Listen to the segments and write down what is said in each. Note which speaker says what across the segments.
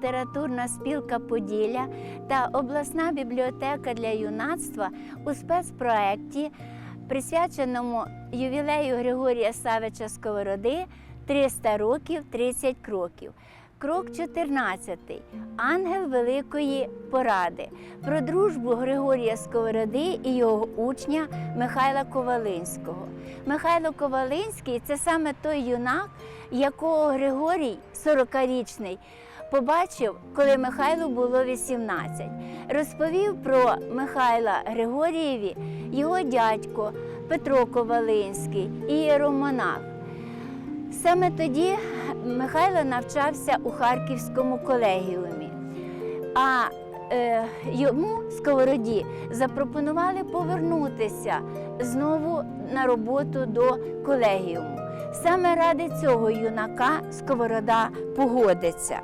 Speaker 1: літературна спілка Поділля та обласна бібліотека для юнацтва у спецпроекті, присвяченому ювілею Григорія Савича Сковороди 300 років 30 кроків. Крок 14. Ангел Великої Поради про дружбу Григорія Сковороди і його учня Михайла Ковалинського. Михайло Ковалинський це саме той юнак, якого Григорій, 40-річний, побачив, коли Михайлу було 18. Розповів про Михайла Григорієві його дядько Петро Ковалинський і єромонах. Саме тоді Михайло навчався у Харківському колегіумі. А е, йому Сковороді запропонували повернутися знову на роботу до колегіуму. Саме ради цього юнака Сковорода погодиться.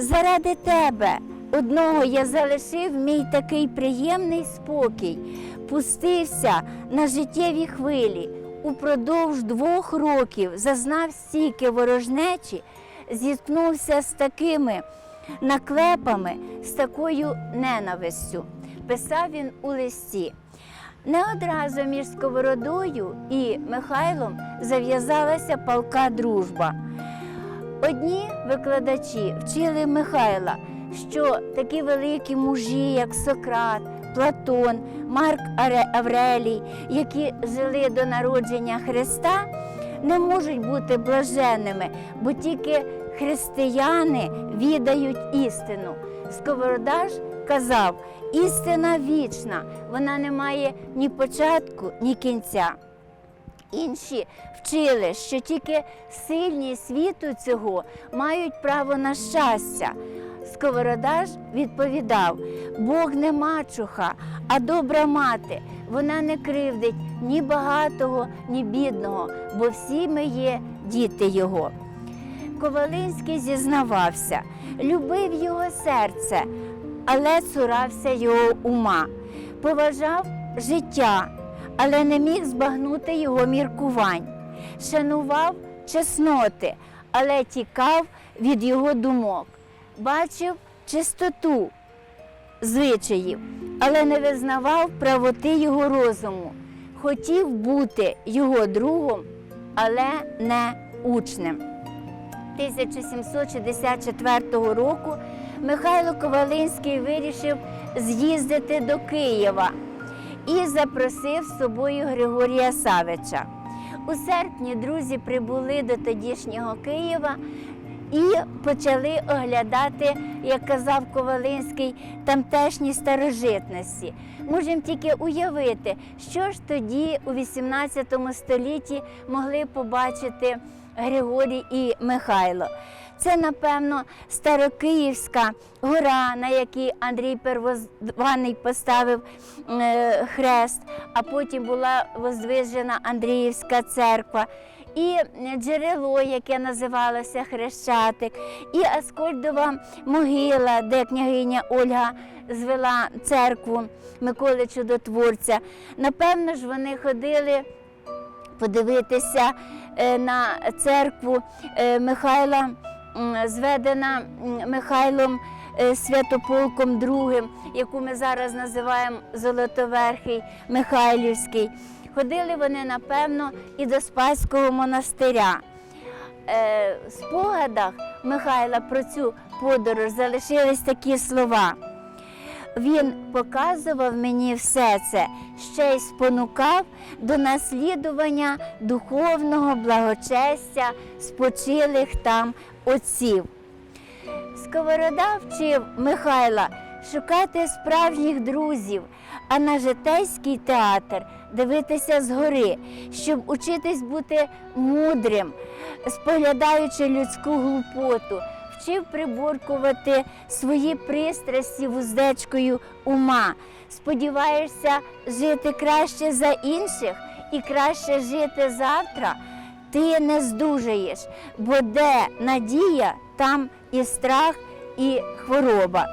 Speaker 1: Заради тебе одного я залишив мій такий приємний спокій, пустився на життєві хвилі. Упродовж двох років зазнав стільки ворожнечі, зіткнувся з такими наклепами, з такою ненавистю. Писав він у листі. Не одразу між Сковородою і Михайлом зав'язалася палка дружба. Одні викладачі вчили Михайла, що такі великі мужі, як Сократ, Платон, Марк Аврелій, які жили до народження Христа, не можуть бути блаженними, бо тільки християни відають істину. Сковорода ж казав, істина вічна, вона не має ні початку, ні кінця. Інші вчили, що тільки сильні світу цього мають право на щастя. Сковорода ж відповідав: Бог не мачуха, а добра мати. Вона не кривдить ні багатого, ні бідного, бо всі ми є діти його. Ковалинський зізнавався, любив його серце, але цурався його ума, поважав життя, але не міг збагнути його міркувань, шанував чесноти, але тікав від його думок, бачив чистоту звичаїв, але не визнавав правоти його розуму, хотів бути його другом, але не учнем. 1764 року Михайло Ковалинський вирішив з'їздити до Києва і запросив з собою Григорія Савича. У серпні друзі прибули до тодішнього Києва і почали оглядати, як казав Ковалинський, тамтешні старожитності. Можемо тільки уявити, що ж тоді у 18 столітті могли побачити Григорій і Михайло. Це, напевно, Старокиївська гора, на якій Андрій Первозваний поставив е, хрест, а потім була воздвижена Андріївська церква. І джерело, яке називалося Хрещатик, і Аскольдова могила, де княгиня Ольга звела церкву Миколи Чудотворця. Напевно ж, вони ходили подивитися е, на церкву е, Михайла, зведена Михайлом е, Святополком II, яку ми зараз називаємо Золотоверхий Михайлівський. Ходили вони, напевно, і до Спаського монастиря. Е, В спогадах Михайла про цю подорож залишились такі слова. Він показував мені все це, ще й спонукав до наслідування духовного благочестя спочилих там отців. Сковорода вчив Михайла шукати справжніх друзів, а на житейський театр дивитися згори, щоб учитись бути мудрим, споглядаючи людську глупоту, вчив приборкувати свої пристрасті вуздечкою ума. Сподіваєшся жити краще за інших і краще жити завтра. Ти не здужаєш, бо де надія, там і страх, і хвороба.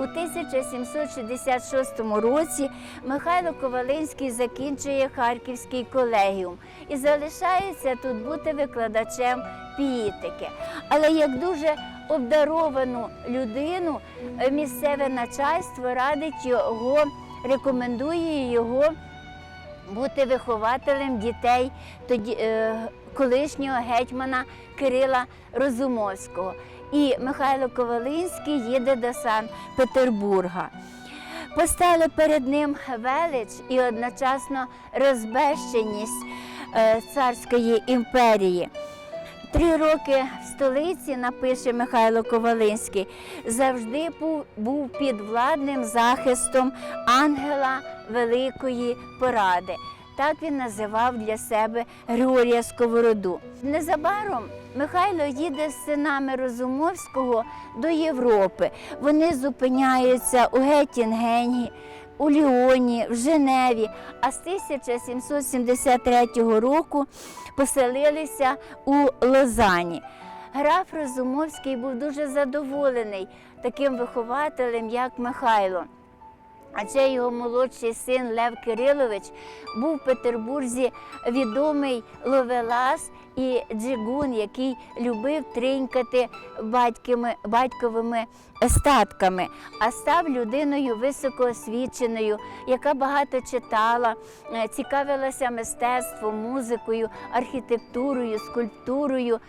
Speaker 1: У 1766 році Михайло Ковалинський закінчує Харківський колегіум і залишається тут бути викладачем піїтики. Але як дуже обдаровану людину місцеве начальство радить його, рекомендує його бути вихователем дітей тоді, е, колишнього гетьмана Кирила Розумовського. І Михайло Ковалинський їде до Санкт-Петербурга. Постали перед ним велич і одночасно розбещеність е, царської імперії. Три роки в столиці, напише Михайло Ковалинський, завжди був під владним захистом ангела Великої Поради. Так він називав для себе Григорія Сковороду. Незабаром Михайло їде з синами Розумовського до Європи. Вони зупиняються у Геттінгені, у Ліоні, в Женеві, а з 1773 року поселилися у Лозані. Граф Розумовський був дуже задоволений таким вихователем, як Михайло. Адже його молодший син Лев Кирилович був в Петербурзі відомий ловелас і джигун, який любив тринькати батьками, батьковими статками, а став людиною високоосвіченою, яка багато читала, е, цікавилася мистецтвом, музикою, архітектурою, скульптурою.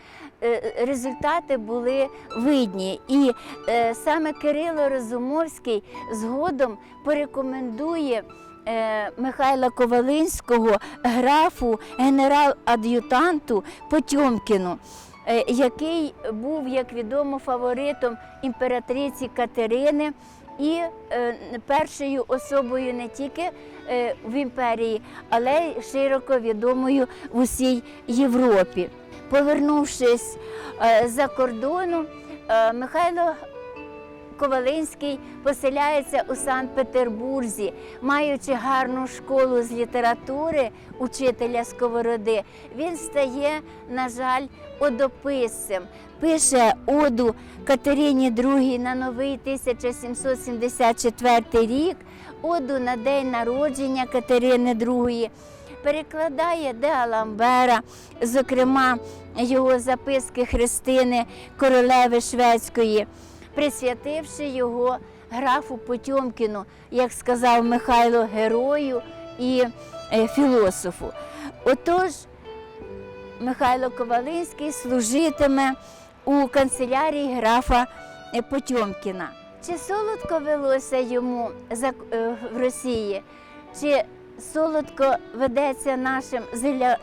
Speaker 1: Е, Результати були видні, і е, саме Кирило Розумовський згодом порекомендує е, Михайла Ковалинського графу генерал-ад'ютанту Потьомкіну, е, який був, як відомо, фаворитом імператриці Катерини. І е, першою особою не тільки е, в імперії, але й широко відомою в усій Європі. Повернувшись е, за кордону, е, Михайло Ковалинський поселяється у Санкт-Петербурзі, маючи гарну школу з літератури учителя Сковороди. Він стає, на жаль, одописцем. Пише оду Катерині II на новий 1774 рік, оду на день народження Катерини II. Перекладає де Аламбера, зокрема його записки Христини Королеви Шведської присвятивши його графу Потьомкіну, як сказав Михайло, герою і е, філософу. Отож, Михайло Ковалинський служитиме у канцелярії графа е, Потьомкіна. Чи солодко велося йому е, в Росії? Чи солодко ведеться нашим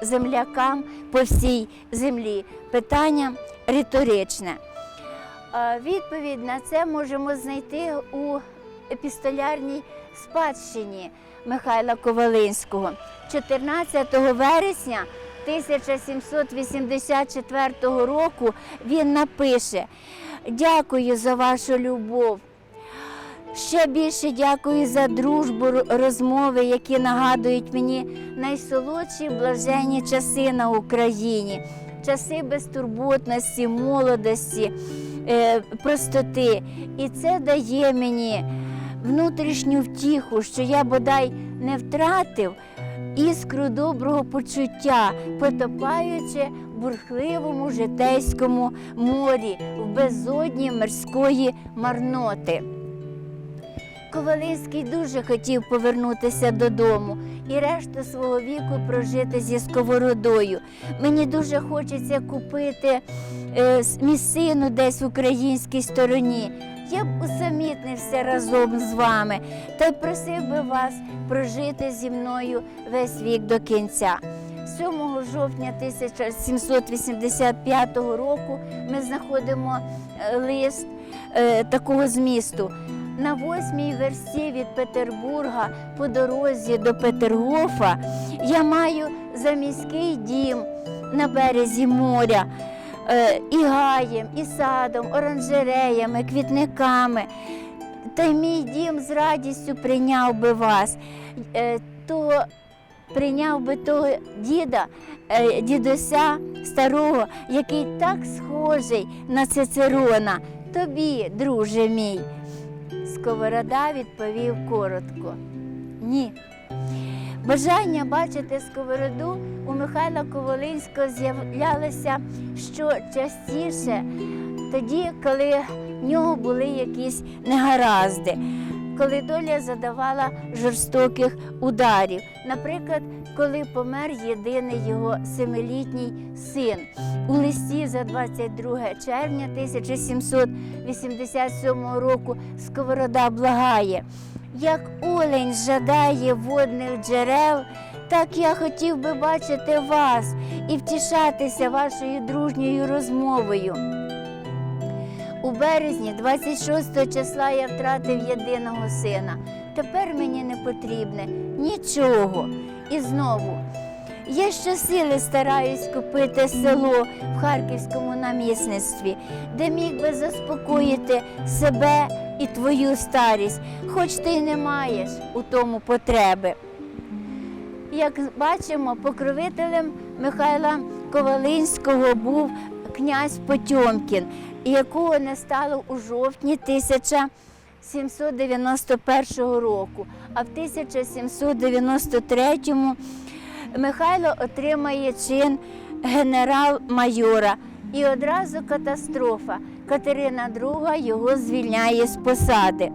Speaker 1: землякам по всій землі? Питання риторичне. Відповідь на це можемо знайти у епістолярній спадщині Михайла Ковалинського. 14 вересня 1784 року він напише: Дякую за вашу любов. Ще більше дякую за дружбу, розмови, які нагадують мені найсолодші блаженні часи на Україні, часи безтурботності, молодості, простоти. І це дає мені внутрішню втіху, що я бодай не втратив іскру доброго почуття, потопаючи в бурхливому житейському морі, в безодні морської марноти. Ковалинський дуже хотів повернутися додому і решту свого віку прожити зі сковородою. Мені дуже хочеться купити е, місцину десь в українській стороні. Я б усамітнився разом з вами та просив би вас прожити зі мною весь вік до кінця. 7 жовтня 1785 року ми знаходимо е, лист е, такого змісту. На восьмій версті від Петербурга по дорозі до Петергофа я маю заміський дім на березі моря. е, І гаєм, і садом, оранжереями, квітниками. Та мій дім з радістю прийняв би вас. Е, То прийняв би того діда, е, дідуся старого, який так схожий на Цицерона. Тобі, друже мій. Сковорода відповів коротко. Ні. Бажання бачити сковороду у Михайла Ковалинського з'являлося що частіше, тоді, коли в нього були якісь негаразди, коли доля задавала жорстоких ударів. Наприклад, коли помер єдиний його семилітній син. У листі за 22 червня 1787 року Сковорода благає. Як олень жадає водних джерел, так я хотів би бачити вас і втішатися вашою дружньою розмовою. У березні, 26 числа, я втратив єдиного сина. Тепер мені не потрібне нічого. І знову. Я щосили стараюсь купити село в харківському намісництві, де міг би заспокоїти себе і твою старість, хоч ти й не маєш у тому потреби. Як бачимо, покровителем Михайла Ковалинського був князь Потьомкін, якого не стало у жовтні 1791 року. А в 1793 Михайло отримає чин генерал-майора. І одразу катастрофа. Катерина II його звільняє з посади.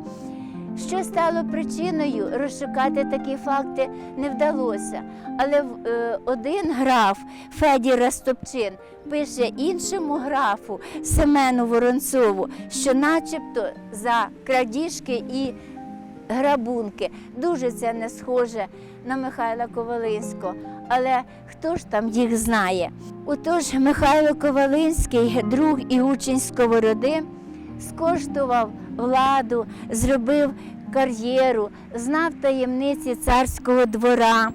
Speaker 1: Що стало причиною розшукати такі факти не вдалося. Але е, один граф Федір Растопчин пише іншому графу Семену Воронцову, що начебто за крадіжки і грабунки дуже це не схоже на Михайла Ковалинського. Але хто ж там їх знає? Отож, Михайло Ковалинський, друг і учень Сковороди, скоштував владу, зробив кар'єру, знав таємниці царського двора,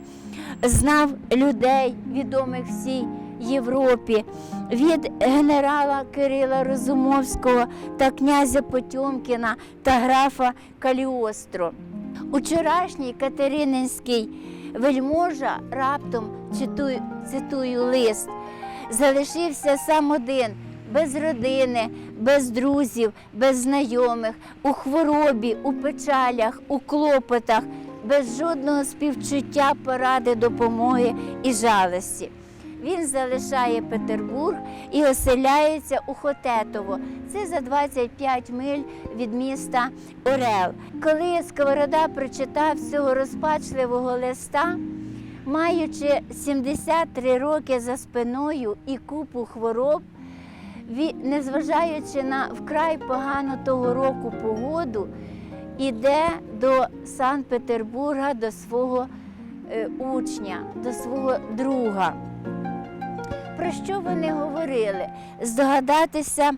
Speaker 1: знав людей, відомих всій Європі, від генерала Кирила Розумовського та князя Потьомкіна та графа Каліостро. Учорашній Катерининський вельможа раптом читую, цитую лист, залишився сам один, без родини, без друзів, без знайомих, у хворобі, у печалях, у клопотах, без жодного співчуття, поради, допомоги і жалості. Він залишає Петербург і оселяється у Хотетово. Це за 25 миль від міста Орел. Коли Сковорода прочитав цього розпачливого листа, маючи 73 роки за спиною і купу хвороб, незважаючи на вкрай погану того року погоду, іде до Санкт-Петербурга до свого е, учня, до свого друга. Про що вони говорили? Здогадатися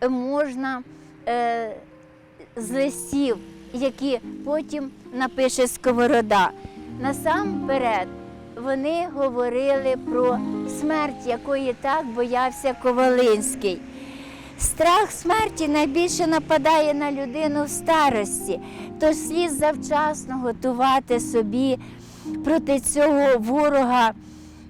Speaker 1: е, можна е, з листів, які потім напише Сковорода. Насамперед вони говорили про смерть, якої так боявся Ковалинський. Страх смерті найбільше нападає на людину в старості, тож слід завчасно готувати собі проти цього ворога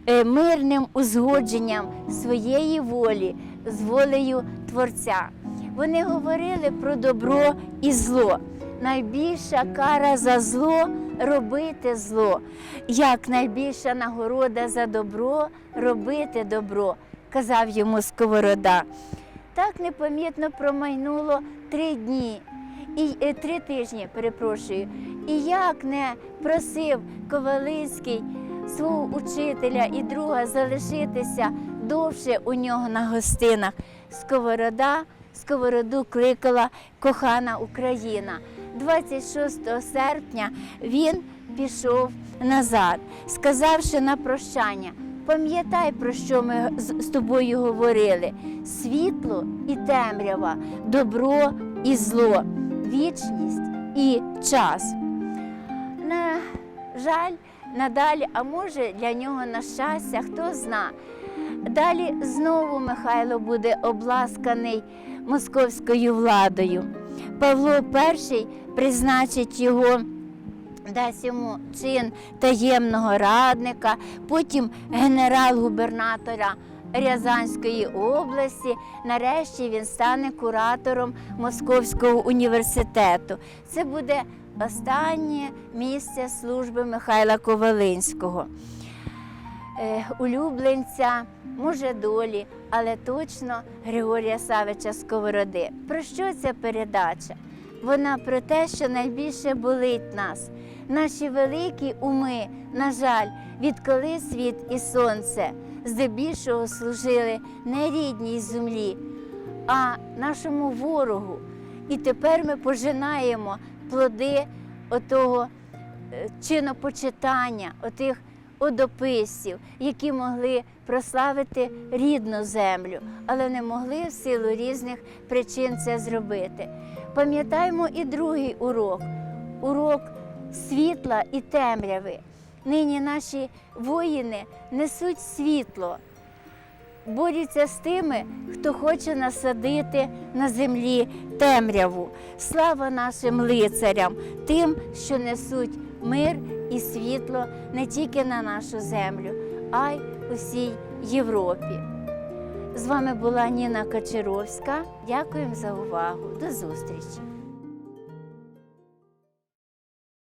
Speaker 1: е, мирним узгодженням своєї волі з волею Творця. Вони говорили про добро і зло. Найбільша кара за зло робити зло, як найбільша нагорода за добро робити добро, казав йому Сковорода. Так непомітно промайнуло три дні і е, три тижні, перепрошую. І як не просив Ковалинський свого учителя і друга залишитися довше у нього на гостинах, Сковорода Сковороду кликала кохана Україна. 26 серпня він пішов назад, сказавши на прощання. Пам'ятай, про що ми з тобою говорили: світло і темрява, добро і зло, вічність і час. На жаль, надалі, а може для нього на щастя, хто зна. Далі знову Михайло буде обласканий московською владою. Павло І призначить його дасть йому чин таємного радника, потім генерал-губернатора Рязанської області. Нарешті він стане куратором Московського університету. Це буде останнє місце служби Михайла Ковалинського. е, улюбленця, може долі, але точно Григорія Савича Сковороди. Про що ця передача? Вона про те, що найбільше болить нас. Наші великі уми, на жаль, відколи світ і сонце здебільшого служили не рідній землі, а нашому ворогу. І тепер ми пожинаємо плоди отого е, чинопочитання, отих одописів, які могли прославити рідну землю, але не могли в силу різних причин це зробити. Пам'ятаємо і другий урок урок світла і темряви. Нині наші воїни несуть світло, борються з тими, хто хоче насадити на землі темряву. Слава нашим лицарям, тим, що несуть мир і світло не тільки на нашу землю, а й усій Європі. З вами була Ніна Кочаровська. Дякуємо за увагу. До зустрічі!